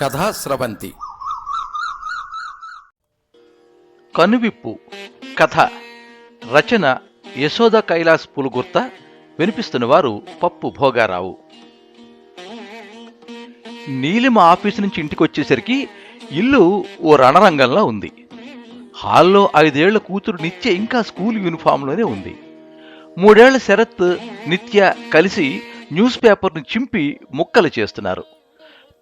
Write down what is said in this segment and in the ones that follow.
కథా స్రవంతి కనువిప్పు కథ రచన యశోద కైలాస్ పులుగుర్త వినిపిస్తున్న వారు పప్పు భోగారావు. నీలిమ ఆఫీసు నుంచి ఇంటికి వచ్చేసరికి ఇల్లు ఓ రణరంగంలా ఉంది. హాల్లో ఐదేళ్ళ కూతురు నిత్య ఇంకా స్కూల్ యూనిఫామ్లోనే ఉంది. మూడేళ్ళ శరత్ నిత్య కలిసి న్యూస్ పేపర్ను చింపి ముక్కలు చేస్తున్నారు.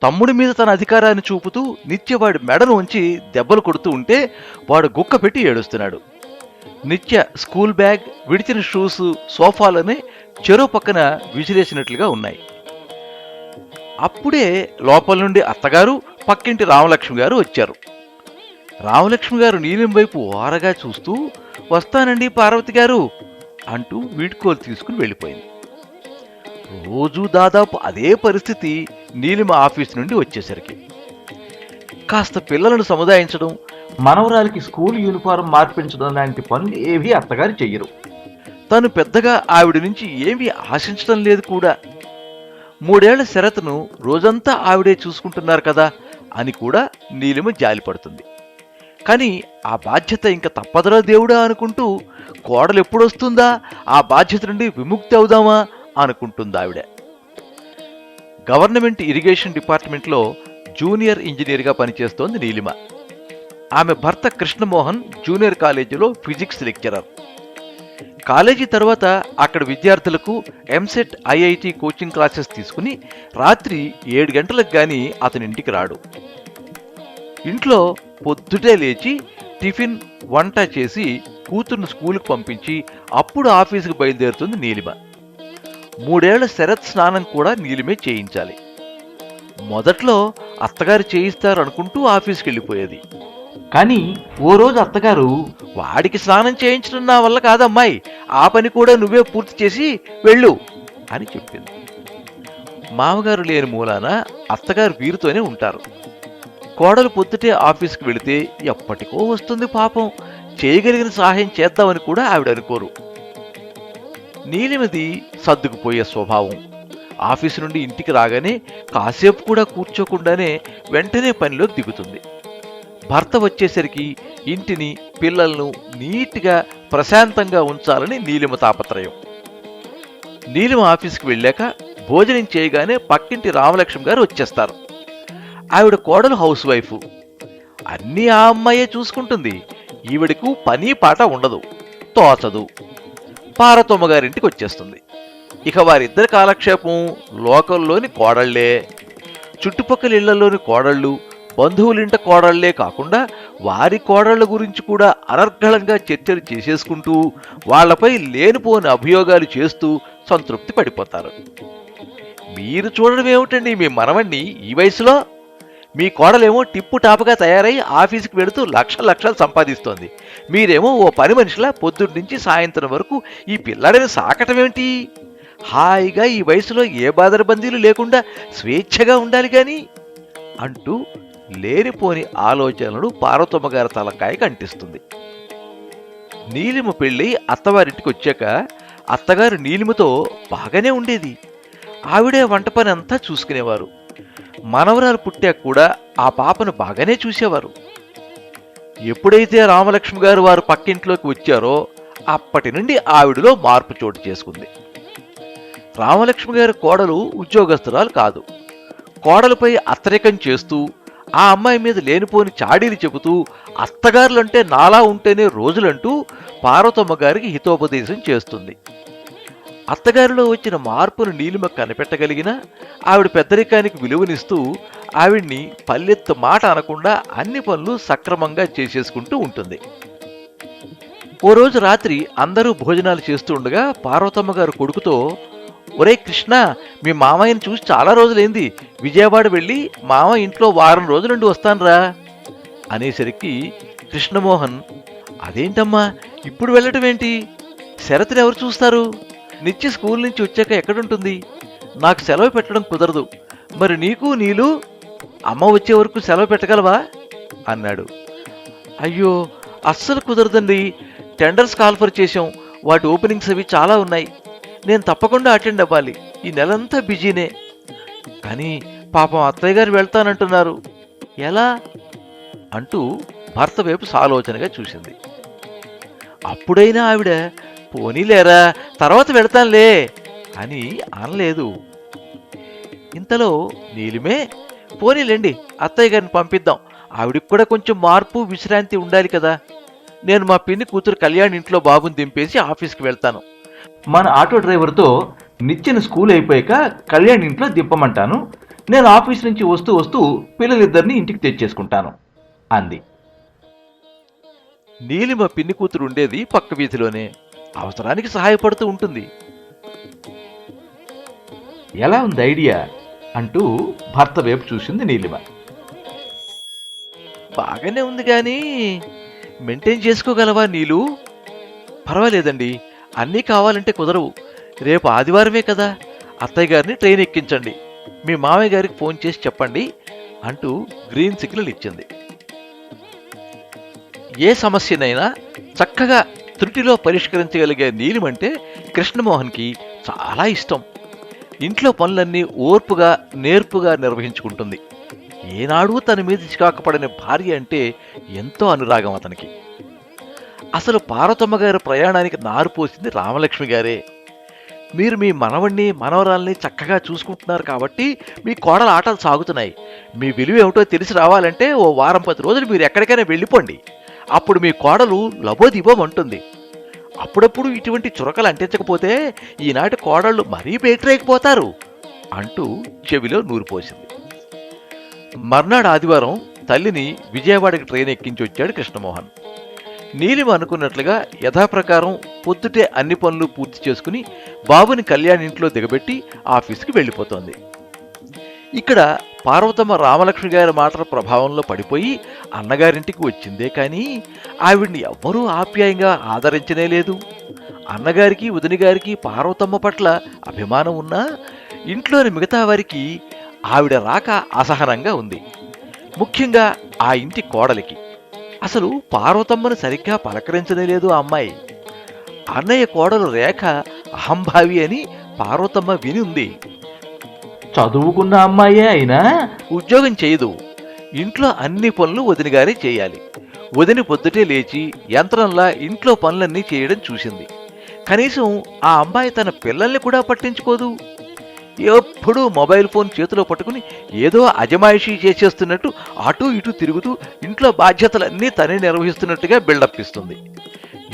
తమ్ముడి మీద తన అధికారాన్ని చూపుతూ నిత్య వాడి మెడను ఉంచి దెబ్బలు కొడుతూ ఉంటే వాడు గుక్క పెట్టి ఏడుస్తున్నాడు. నిత్య స్కూల్ బ్యాగ్ విడిచిన షూస్ సోఫాలని చెరువు పక్కన విసిరేసినట్లుగా ఉన్నాయి. అప్పుడే లోపల నుండి అత్తగారు పక్కింటి రామలక్ష్మి గారు వచ్చారు. రామలక్ష్మి గారు నీలం వైపు ఓరగా చూస్తూ వస్తానండి పార్వతి గారు అంటూ వీడ్కోలు తీసుకుని వెళ్ళిపోయింది. రోజూ దాదాపు అదే పరిస్థితి నీలిమ ఆఫీస్ నుండి వచ్చేసరికి. కాస్త పిల్లలను సముదాయించడం మనవరాలికి స్కూల్ యూనిఫారం మార్పించడం లాంటి పనులు ఏవి అత్తగారు చెయ్యరు. తను పెద్దగా ఆవిడ నుంచి ఏమీ ఆశించడం లేదు కూడా. మూడేళ్ళ శరత్ను రోజంతా ఆవిడే చూసుకుంటున్నారు కదా అని కూడా నీలిమ జాలిపడుతుంది కానీ ఆ బాధ్యత ఇంకా తప్పదరా దేవుడా అనుకుంటూ కోడలు ఎప్పుడొస్తుందా ఆ బాధ్యత నుండి విముక్తి అవుదామా? అనుకుంటుంది ఆవిడ. గవర్నమెంట్ ఇరిగేషన్ డిపార్ట్మెంట్లో జూనియర్ ఇంజనీర్గా పనిచేస్తోంది నీలిమ. ఆమె భర్త కృష్ణమోహన్ జూనియర్ కాలేజీలో ఫిజిక్స్ లెక్చరర్. కాలేజీ తర్వాత అక్కడ విద్యార్థులకు ఎంసెట్ ఐఐటి కోచింగ్ క్లాసెస్ తీసుకుని రాత్రి ఏడు గంటలకు కానీ అతని ఇంటికి రాడు. ఇంట్లో పొద్దుటే లేచి టిఫిన్ వంట చేసి కూతుర్ని స్కూల్కి పంపించి అప్పుడు ఆఫీసుకు బయలుదేరుతుంది నీలిమ. మూడేళ్ళ శరత్ స్నానం కూడా నీలిమే చేయించాలి. మొదట్లో అత్తగారు చేయిస్తారు అనుకుంటూ ఆఫీస్కి వెళ్ళిపోయేది. కానీ ఓ రోజు అత్తగారు వాడికి స్నానం చేయించడం నా వల్ల కాదమ్మాయి ఆ పని కూడా నువ్వే పూర్తి చేసి వెళ్ళు అని చెప్పింది. మామగారు లేని మూలాన అత్తగారు వీరితోనే ఉంటారు. కోడలు పొద్దుటే ఆఫీస్కి వెళితే ఎప్పటికో వస్తుంది పాపం. చేయగలిగిన సహాయం చేద్దామని కూడా ఆవిడ అనుకోరు. నీలిమది సర్దుకుపోయే స్వభావం. ఆఫీసు నుండి ఇంటికి రాగానే కాసేపు కూడా కూర్చోకుండానే వెంటనే పనిలోకి దిగుతుంది. భర్త వచ్చేసరికి ఇంటిని పిల్లలను నీట్గా ప్రశాంతంగా ఉంచాలని నీలిమ తాపత్రయం. నీలిమ ఆఫీస్కి వెళ్ళాక భోజనం చేయగానే పక్కింటి రామలక్ష్మి గారు వచ్చేస్తారు. ఆవిడ కోడలు హౌస్ వైఫ్. అన్నీ ఆ అమ్మాయే చూసుకుంటుంది. ఈవిడకు పని పాట ఉండదు. తోచదు. పార్వతమ్మ గారింటికి వచ్చేస్తుంది. ఇక వారిద్దరి కాలక్షేపం లోకల్లోని కోడళ్ళే చుట్టుపక్కల ఇళ్ళలోని కోడళ్ళు బంధువులింట కోడళ్ళే కాకుండా వారి కోడళ్ళ గురించి కూడా అనర్గళంగా చర్చలు చేసేసుకుంటూ వాళ్ళపై లేనిపోని అభియోగాలు చేస్తూ సంతృప్తి పడిపోతారు. మీరు చూడడం ఏమిటండి మీ మనవణ్ణి ఈ వయసులో? మీ కోడలేమో టిప్పు టాపుగా తయారై ఆఫీస్కి వెళుతూ లక్ష లక్షలు సంపాదిస్తోంది. మీరేమో ఓ పని మనిషిలా పొద్దున్న నుంచి సాయంత్రం వరకు ఈ పిల్లాడిని సాకటం ఏమిటి హాయిగా ఈ వయసులో ఏ బాదరబందీలు లేకుండా స్వేచ్ఛగా ఉండాలి కానీ అంటూ లేనిపోని ఆలోచనలు పార్వతమ్మ గారి తలకాయకి అంటిస్తుంది నీలిమ పెళ్ళి అత్తవారింటికి వచ్చాక అత్తగారు నీలిమతో బాగానే ఉండేది. ఆవిడే వంట పని అంతా చూసుకునేవారు. మనవరాలు పుట్టాక కూడా ఆ పాపను బాగానే చూసేవారు. ఎప్పుడైతే రామలక్ష్మి గారు వారు పక్కింట్లోకి వచ్చారో అప్పటి నుండి ఆవిడలో మార్పు చోటు చేసుకుంది. రామలక్ష్మి గారి కోడలు ఉద్యోగస్తురాలు కాదు. కోడలపై అత్తరికం చేస్తూ ఆ అమ్మాయి మీద లేనిపోని చాడీలు చెబుతూ అత్తగారులంటే నాలా ఉంటేనే రోజులంటూ పార్వతమ్మ గారికి హితోపదేశం చేస్తుంది. అత్తగారిలో వచ్చిన మార్పును నీలిమ కనిపెట్టగలిగిన ఆవిడ పెద్దరికానికి విలువనిస్తూ ఆవిడ్ని పల్లెత్తు మాట అనకుండా అన్ని పనులు సక్రమంగా చేసేసుకుంటూ ఉంటుంది. ఓ రోజు రాత్రి అందరూ భోజనాలు చేస్తూ ఉండగా పార్వతమ్మ గారు కొడుకుతో ఒరే కృష్ణ మీ మామయ్యని చూసి చాలా రోజులైంది. విజయవాడ వెళ్ళి మామ ఇంట్లో వారం రోజుల నుండి వస్తానురా. అనేసరికి కృష్ణమోహన్ అదేంటమ్మా ఇప్పుడు వెళ్ళటం ఏంటి? శరత్ని ఎవరు చూస్తారు? నిత్య స్కూల్ నుంచి వచ్చాక ఎక్కడుంటుంది? నాకు సెలవు పెట్టడం కుదరదు. మరి నీకు నీలు అమ్మ వచ్చే వరకు సెలవు పెట్టగలవా? అన్నాడు. అయ్యో అస్సలు కుదరదండి. టెండర్స్ కాల్ఫర్ చేశాం. వాటి ఓపెనింగ్స్ అవి చాలా ఉన్నాయి. నేను తప్పకుండా అటెండ్ అవ్వాలి. ఈ నెలంతా బిజీనే. కానీ పాపం అత్తయ్య గారు వెళ్తానంటున్నారు. ఎలా? అంటూ భర్త వైపు సాలోచనగా చూసింది. అప్పుడైనా ఆవిడ పోనీలేరా తర్వాత వెళ్తానులే అని అనలేదు. ఇంతలో నీలిమే పోనీలేండి అత్తయ్య గారిని పంపిద్దాం. ఆవిడికి కూడా కొంచెం మార్పు విశ్రాంతి ఉండాలి కదా. నేను మా పిన్ని కూతురు కళ్యాణ్ ఇంట్లో బాబుని దింపేసి ఆఫీస్కి వెళ్తాను. మన ఆటో డ్రైవర్తో నిచ్చెన స్కూల్ అయిపోయాక కళ్యాణ్ ఇంట్లో దింపమంటాను. నేను ఆఫీస్ నుంచి వస్తూ వస్తూ పిల్లలిద్దరిని ఇంటికి తెచ్చేసుకుంటాను అంది. నీలిమ పిన్ని కూతురు ఉండేది పక్క వీధిలోనే. అవసరానికి సహాయపడుతూ ఉంటుంది. ఎలా ఉంది ఐడియా? అంటూ భర్త వైపు చూసింది నీలిమ. బాగానే ఉంది కానీ మెయింటైన్ చేసుకోగలవా నీలు? పర్వాలేదండి అన్నీ కావాలంటే కుదరవు. రేపు ఆదివారమే కదా అత్తయ్య గారిని ట్రైన్ ఎక్కించండి. మీ మామయ్య గారికి ఫోన్ చేసి చెప్పండి అంటూ గ్రీన్ సిగ్నల్ ఇచ్చింది. ఏ సమస్యనైనా చక్కగా త్రుటిలో పరిష్కరించగలిగే నీలిమంటే కృష్ణమోహన్కి చాలా ఇష్టం. ఇంట్లో పనులన్నీ ఓర్పుగా నేర్పుగా నిర్వహించుకుంటుంది. ఏనాడూ తన మీద చికాకపడని భార్య అంటే ఎంతో అనురాగం అతనికి. అసలు పార్వతమ్మ గారి ప్రయాణానికి నారు పోసింది రామలక్ష్మి గారే. మీరు మీ మనవణ్ణి మనవరాల్ని చక్కగా చూసుకుంటున్నారు కాబట్టి మీ కోడల ఆటలు సాగుతున్నాయి. మీ విలువ ఏమిటో తెలిసి రావాలంటే ఓ వారం పది రోజులు మీరు ఎక్కడికైనా వెళ్ళిపోండి. అప్పుడు మీ కోడలు లబోదిబోమంటుంది అప్పుడప్పుడు ఇటువంటి చురకలు అంటించకపోతే ఈనాటి కోడళ్ళు మరీ బేటరైపోతారు అంటూ చెవిలో నూరిపోసింది మర్నాడు ఆదివారం తల్లిని విజయవాడకి ట్రైన్ ఎక్కించి వచ్చాడు కృష్ణమోహన్. నీలిమ అనుకున్నట్లుగా యథాప్రకారం పొద్దుటే అన్ని పనులు పూర్తి చేసుకుని బాబుని కళ్యాణ్ ఇంట్లో దిగబెట్టి ఆఫీస్కి వెళ్ళిపోతోంది. ఇక్కడ పార్వతమ్మ రామలక్ష్మి గారి మాటల ప్రభావంలో పడిపోయి అన్నగారింటికి వచ్చిందే కానీ ఆవిడ్ని ఎవ్వరూ ఆప్యాయంగా ఆదరించనే లేదు. అన్నగారికి వదిన గారికి పార్వతమ్మ పట్ల అభిమానం ఉన్నా ఇంట్లోని మిగతా వారికి ఆవిడ రాక అసహనంగా ఉంది. ముఖ్యంగా ఆ ఇంటి కోడలికి. అసలు పార్వతమ్మను సరిగ్గా పలకరించనే లేదు ఆ అమ్మాయి. అన్నయ్య కోడలు రేఖ అహంభావి అని పార్వతమ్మ విని ఉంది. చదువుకున్న అమ్మాయే అయినా ఉద్యోగం చేయదు. ఇంట్లో అన్ని పనులు వదినగారే చేయాలి. వదిన పొద్దుటే లేచి యంత్రంలా ఇంట్లో పనులన్నీ చేయడం చూసింది. కనీసం ఆ అమ్మాయి తన పిల్లల్ని కూడా పట్టించుకోదు. ఎప్పుడూ మొబైల్ ఫోన్ చేతిలో పట్టుకుని ఏదో అజమాయిషీ చేసేస్తున్నట్టు అటు ఇటు తిరుగుతూ ఇంట్లో బాధ్యతలన్నీ తనే నిర్వహిస్తున్నట్టుగా బిల్డప్ ఇస్తుంది.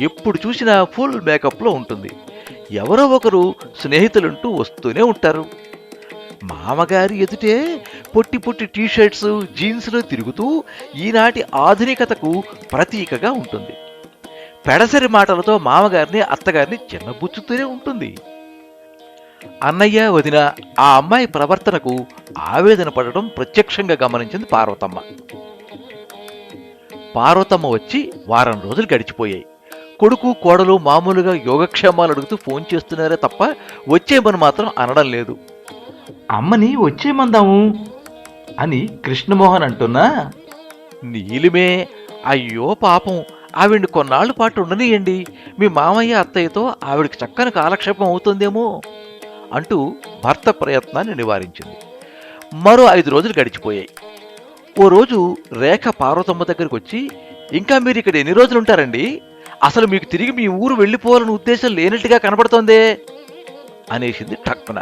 ఎప్పుడు చూసినా ఫుల్ మేకప్లో ఉంటుంది. ఎవరో ఒకరు స్నేహితులుంటూ వస్తూనే ఉంటారు. మామగారి ఎదుటే పొట్టి పొట్టి టీషర్ట్స్ జీన్స్లో తిరుగుతూ ఈనాటి ఆధునికతకు ప్రతీకగా ఉంటుంది. పెడసరి మాటలతో మామగారిని అత్తగారిని చిన్నబుచ్చుతూనే ఉంటుంది. అన్నయ్య వదిన ఆ అమ్మాయి ప్రవర్తనకు ఆవేదన పడటం ప్రత్యక్షంగా గమనించింది పార్వతమ్మ. పార్వతమ్మ వచ్చి వారం రోజులు గడిచిపోయాయి. కొడుకు కోడలు మామూలుగా యోగక్షేమాలు అడుగుతూ ఫోన్ చేస్తున్నారే తప్ప వచ్చేమని మాత్రం అనడం లేదు. అమ్మని వచ్చేమందాము? అని కృష్ణమోహన్ అంటున్నా. నీలిమే అయ్యో పాపం ఆవిడ్ని కొన్నాళ్ళ పాటు ఉండనియండి. మీ మామయ్య అత్తయ్యతో ఆవిడికి చక్కని కాలక్షేపం అవుతుందేమో అంటూ భర్త ప్రయత్నాన్ని నివారించింది. మరో ఐదు రోజులు గడిచిపోయాయి. ఓ రోజు రేఖ పార్వతమ్మ దగ్గరికి వచ్చి ఇంకా మీరు ఇక్కడ ఎన్ని రోజులు ఉంటారండి? అసలు మీకు తిరిగి మీ ఊరు వెళ్ళిపోవాలని ఉద్దేశం లేనట్టుగా కనబడుతోందే అనేసింది టక్కున.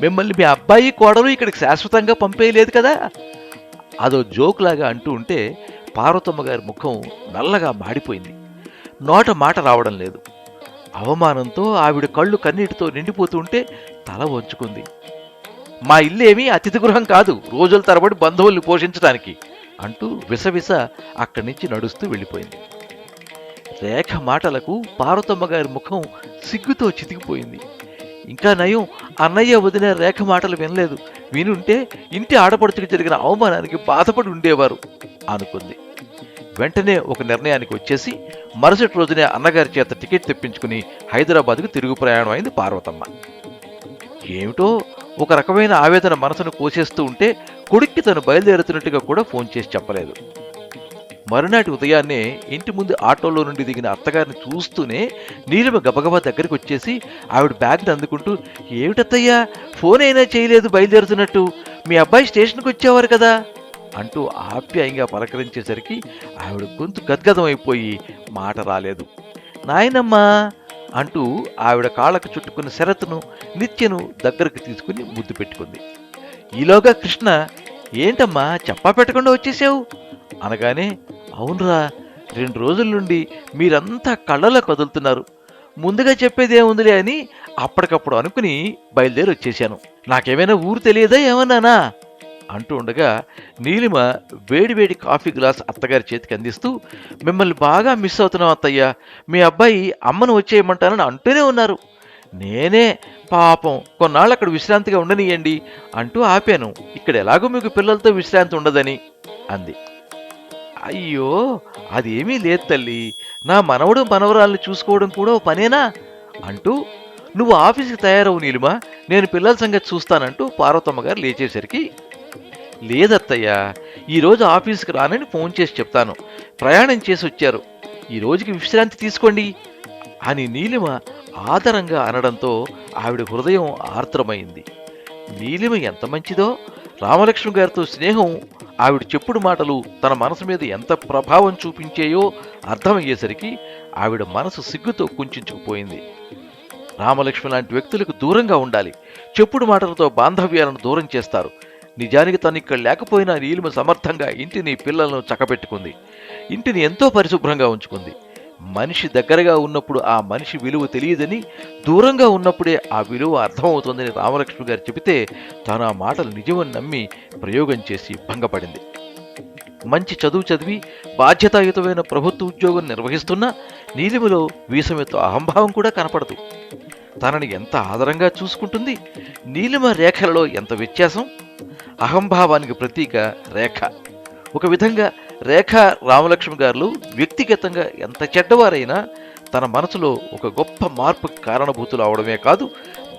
మిమ్మల్ని మీ అబ్బాయి కోడలు ఇక్కడికి శాశ్వతంగా పంపేయలేదు కదా? అదో జోక్లాగా అంటూ ఉంటే పార్వతమ్మ గారి ముఖం నల్లగా మాడిపోయింది. నోట మాట రావడం లేదు. అవమానంతో ఆవిడ కళ్ళు కన్నీటితో నిండిపోతుంటే తల వంచుకుంది. మా ఇల్లేమీ అతిథి గృహం కాదు రోజుల తరబడి బంధువుల్ని పోషించడానికి అంటూ విసవిస అక్కడి నుంచి నడుస్తూ వెళ్ళిపోయింది. రేఖ మాటలకు పార్వతమ్మ గారి ముఖం సిగ్గుతో చితికిపోయింది. ఇంకా నయం అన్నయ్య వదిలే రేఖ మాటలు వినలేదు. వినుంటే ఇంటి ఆడపడుచుకు జరిగిన అవమానానికి బాధపడి ఉండేవారు అనుకుంది. వెంటనే ఒక నిర్ణయానికి వచ్చేసి మరుసటి రోజునే అన్నగారి చేత టికెట్ తెప్పించుకుని హైదరాబాద్కు తిరుగు ప్రయాణం అయింది పార్వతమ్మ. ఏమిటో ఒక రకమైన ఆవేదన మనసును కోసేస్తూ ఉంటే కొడుక్కి తను బయలుదేరుతున్నట్టుగా కూడా ఫోన్ చేసి చెప్పలేదు. మరునాటి ఉదయాన్నే ఇంటి ముందు ఆటోలో నుండి దిగిన అత్తగారిని చూస్తూనే నీలిమ గబగబా దగ్గరికి వచ్చేసి ఆవిడ బ్యాగ్ని అందుకుంటూ ఏమిటత్తయ్యా ఫోన్ అయినా చేయలేదు బయలుదేరుతున్నట్టు. మీ అబ్బాయి స్టేషన్కి వచ్చేవారు కదా. అంటూ ఆప్యాయంగా పలకరించేసరికి ఆవిడ గొంతు గద్గదం అయిపోయి మాట రాలేదు. నాయనమ్మా అంటూ ఆవిడ కాళ్ళకు చుట్టుకున్న శరత్ను నిత్యను దగ్గరకు తీసుకుని ముద్దు పెట్టుకుంది. ఈలోగా కృష్ణ ఏంటమ్మా చెప్పా పెట్టకుండా వచ్చేసావు? అనగానే అవునరా రెండు రోజుల నుండి మీరంతా కళ్ళలో కదులుతున్నారు. ముందుగా చెప్పేది ఏముందిలే అని అప్పటికప్పుడు అనుకుని బయలుదేరి వచ్చేసాను నాకేమైనా ఊరు తెలియదా ఏమన్నానా? అంటూ ఉండగా నీలిమ వేడివేడి కాఫీ గ్లాస్ అత్తగారి చేతికి అందిస్తూ మిమ్మల్ని బాగా మిస్ అవుతున్నాం అత్తయ్య మీ అబ్బాయి అమ్మను వచ్చేయమంటానని అంటూనే ఉన్నారు. నేనే పాపం. కొన్నాళ్ళు అక్కడ విశ్రాంతిగా ఉండనియండి అంటూ ఆపాను. ఇక్కడ ఎలాగో మీకు పిల్లలతో విశ్రాంతి ఉండదని అంది. అయ్యో అదేమీ లేదు తల్లి. నా మనవడు మనవరాల్ని చూసుకోవడం కూడా ఓ పనేనా? అంటూ నువ్వు ఆఫీస్కి తయారవు నీలిమా నేను పిల్లల సంగతి చూస్తానంటూ పార్వతమ్మ గారు లేచేసరికి లేదత్తయ్యా ఈరోజు ఆఫీస్కి రానని ఫోన్ చేసి చెప్తాను. ప్రయాణం చేసి వచ్చారు ఈ రోజుకి విశ్రాంతి తీసుకోండి అని నీలిమ ఆదరంగా అనడంతో ఆవిడ హృదయం ఆర్ద్రమైంది. నీలిమ ఎంత మంచిదో రామలక్ష్మి గారితో స్నేహం ఆవిడ చెప్పుడు మాటలు తన మనసు మీద ఎంత ప్రభావం చూపించాయో అర్థమయ్యేసరికి ఆవిడ మనసు సిగ్గుతో కుంచుకుపోయింది. రామలక్ష్మి లాంటి వ్యక్తులకు దూరంగా ఉండాలి. చెప్పుడు మాటలతో బాంధవ్యాలను దూరం చేస్తారు. నిజానికి తను ఇక్కడ లేకపోయినా నీలిమ సమర్థంగా ఇంటిని పిల్లలను చక్కబెట్టుకుంది. ఇంటిని ఎంతో పరిశుభ్రంగా ఉంచుకుంది. మనిషి దగ్గరగా ఉన్నప్పుడు ఆ మనిషి విలువ తెలియదని దూరంగా ఉన్నప్పుడే ఆ విలువ అర్థమవుతుందని రామలక్ష్మి గారు చెబితే తాను ఆ మాటలు నిజమని నమ్మి ప్రయోగం చేసి భంగపడింది. మంచి చదువు చదివి బాధ్యతాయుతమైన ప్రభుత్వ ఉద్యోగం నిర్వహిస్తున్న నీలిమలో వీసమెతో అహంభావం కూడా కనపడదు. తనని ఎంత ఆదరంగా చూసుకుంటుంది? నీలిమ రేఖలలో ఎంత వ్యత్యాసం? అహంభావానికి ప్రతీక రేఖ. ఒక విధంగా రేఖ రామలక్ష్మి గారు వ్యక్తిగతంగా ఎంత చెడ్డవారైనా తన మనసులో ఒక గొప్ప మార్పు కారణభూతులు అవడమే కాదు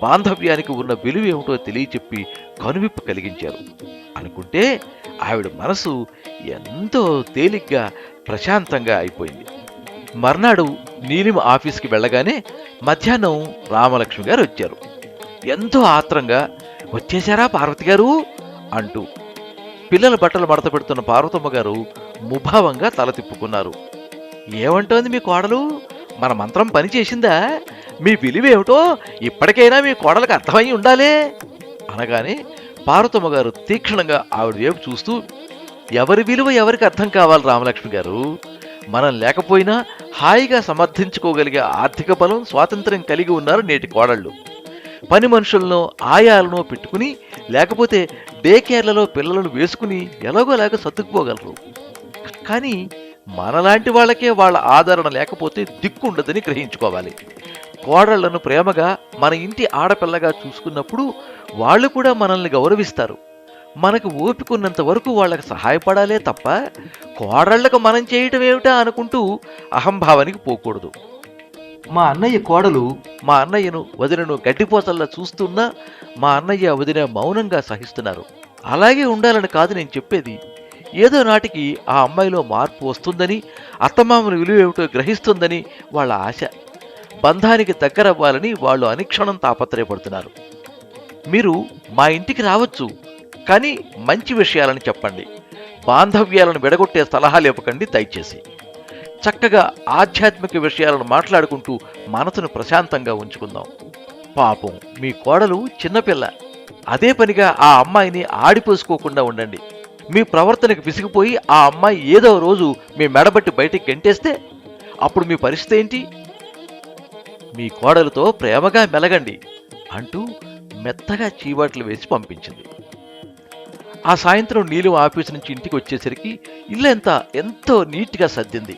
బాంధవ్యానికి ఉన్న విలువ ఏమిటో తెలియచెప్పి కనువిప్పు కలిగించారు. అనుకుంటే ఆవిడ మనసు ఎంతో తేలిగ్గా ప్రశాంతంగా అయిపోయింది. మర్నాడు నీలిమ ఆఫీస్కి వెళ్ళగానే మధ్యాహ్నం రామలక్ష్మి గారు వచ్చారు. ఎంతో ఆత్రంగా వచ్చేశారా పార్వతి గారు? అంటూ. పిల్లల బట్టలు మడత పెడుతున్న పార్వతమ్మ గారు ముభావంగా తల తిప్పుకున్నారు. ఏమంటోంది మీ కోడలు? మన మంత్రం పని చేసిందా? మీ విలువేమిటో ఇప్పటికైనా మీ కోడలకు అర్థమై ఉండాలే. అనగానే పార్వతమ్మ గారు తీక్షణంగా ఆవిడ వైపు చూస్తూ ఎవరి విలువ ఎవరికి అర్థం కావాలి రామలక్ష్మి గారు? మనం లేకపోయినా హాయిగా సమర్థించుకోగలిగే ఆర్థిక బలం స్వాతంత్ర్యం కలిగి ఉన్నారు నేటి కోడళ్ళు. పని మనుషులను ఆయాలను పెట్టుకుని లేకపోతే డే కేర్లలో పిల్లలను వేసుకుని ఎలాగోలాగా సర్దుకుపోగలరు. కానీ మనలాంటి వాళ్ళకే వాళ్ళ ఆదరణ లేకపోతే దిక్కుండదని గ్రహించుకోవాలి. కోడళ్ళను ప్రేమగా మన ఇంటి ఆడపిల్లగా చూసుకున్నప్పుడు వాళ్ళు కూడా మనల్ని గౌరవిస్తారు. మనకు ఓపికన్నంత వరకు వాళ్ళకి సహాయపడాలే తప్ప కోడళ్ళకు మనం చేయటం ఏమిటా అనుకుంటూ అహంభావానికి పోకూడదు. మా అన్నయ్య కోడలు మా అన్నయ్యను వదినను గడ్డిపోతల్లా చూస్తున్నా మా అన్నయ్య వదిన మౌనంగా సహిస్తున్నారు. అలాగే ఉండాలని కాదు నేను చెప్పేది. ఏదో నాటికి ఆ అమ్మాయిలో మార్పు వస్తుందని అత్తమామల విలువ ఏమిటో గ్రహిస్తుందని వాళ్ళ ఆశ. బంధానికి దగ్గరవ్వాలని వాళ్ళు అనుక్షణం తాపత్రయపడుతున్నారు. మీరు మా ఇంటికి రావచ్చు కానీ మంచి విషయాలని చెప్పండి. బాంధవ్యాలను విడగొట్టే సలహాలు ఇవ్వకండి దయచేసి. చక్కగా ఆధ్యాత్మిక విషయాలను మాట్లాడుకుంటూ మనసును ప్రశాంతంగా ఉంచుకుందాం. పాపం మీ కోడలు చిన్నపిల్ల. అదే పనిగా ఆ అమ్మాయిని ఆడిపోసుకోకుండా ఉండండి. మీ ప్రవర్తనకు విసిగిపోయి ఆ అమ్మాయి ఏదో రోజు మీ మెడబట్టి బయటికి గెంటేస్తే అప్పుడు మీ పరిస్థితి ఏంటి? మీ కోడలతో ప్రేమగా మెలగండి అంటూ మెత్తగా చీవాట్లు వేసి పంపించింది. ఆ సాయంత్రం నీలు ఆఫీసు నుంచి ఇంటికి వచ్చేసరికి ఇల్లంతా ఎంతో నీట్గా సర్దింది.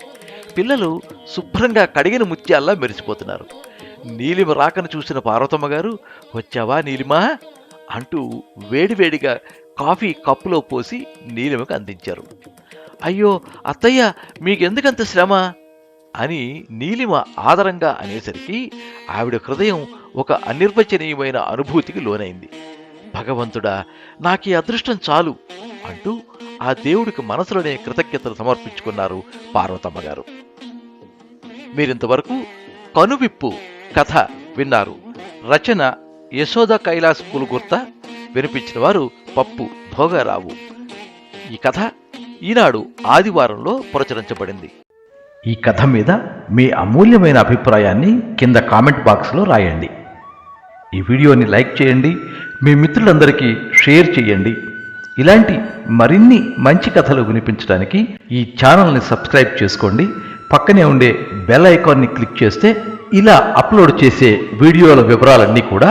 పిల్లలు శుభ్రంగా కడిగిన ముత్యాల్లా మెరిసిపోతున్నారు. నీలిమ రాకను చూసిన పార్వతమ్మ గారు వచ్చావా నీలిమా? అంటూ వేడివేడిగా కాఫీ కప్పులో పోసి నీలిమకు అందించారు. అయ్యో అత్తయ్య మీకెందుకంత శ్రమ? అని నీలిమ ఆదరంగా అనేసరికి ఆవిడ హృదయం ఒక అనిర్వచనీయమైన అనుభూతికి లోనైంది. భగవంతుడా నాకీ అదృష్టం చాలు అంటూ ఆ దేవుడికి మనసులోనే కృతజ్ఞతలు సమర్పించుకున్నారు పార్వతమ్మ గారు. మీరింతవరకు కనువిప్పు కథ విన్నారు రచన యశోద కైలాస్ కులుగుర్త వినిపించిన వారు పప్పు భోగారావు. ఈ కథ ఈనాడు ఆదివారంలో ప్రచురించబడింది. ఈ కథ మీద మీ అమూల్యమైన అభిప్రాయాన్ని కింద కామెంట్ బాక్స్లో రాయండి. ఈ వీడియోని లైక్ చేయండి మీ మిత్రులందరికీ షేర్ చేయండి. ఇలాంటి మరిన్ని మంచి కథలు వినిపించడానికి ఈ ఛానల్ని సబ్స్క్రైబ్ చేసుకోండి. పక్కనే ఉండే బెల్ ఐకాన్ని క్లిక్ చేస్తే ఇలా అప్లోడ్ చేసే వీడియోల వివరాలన్నీ కూడా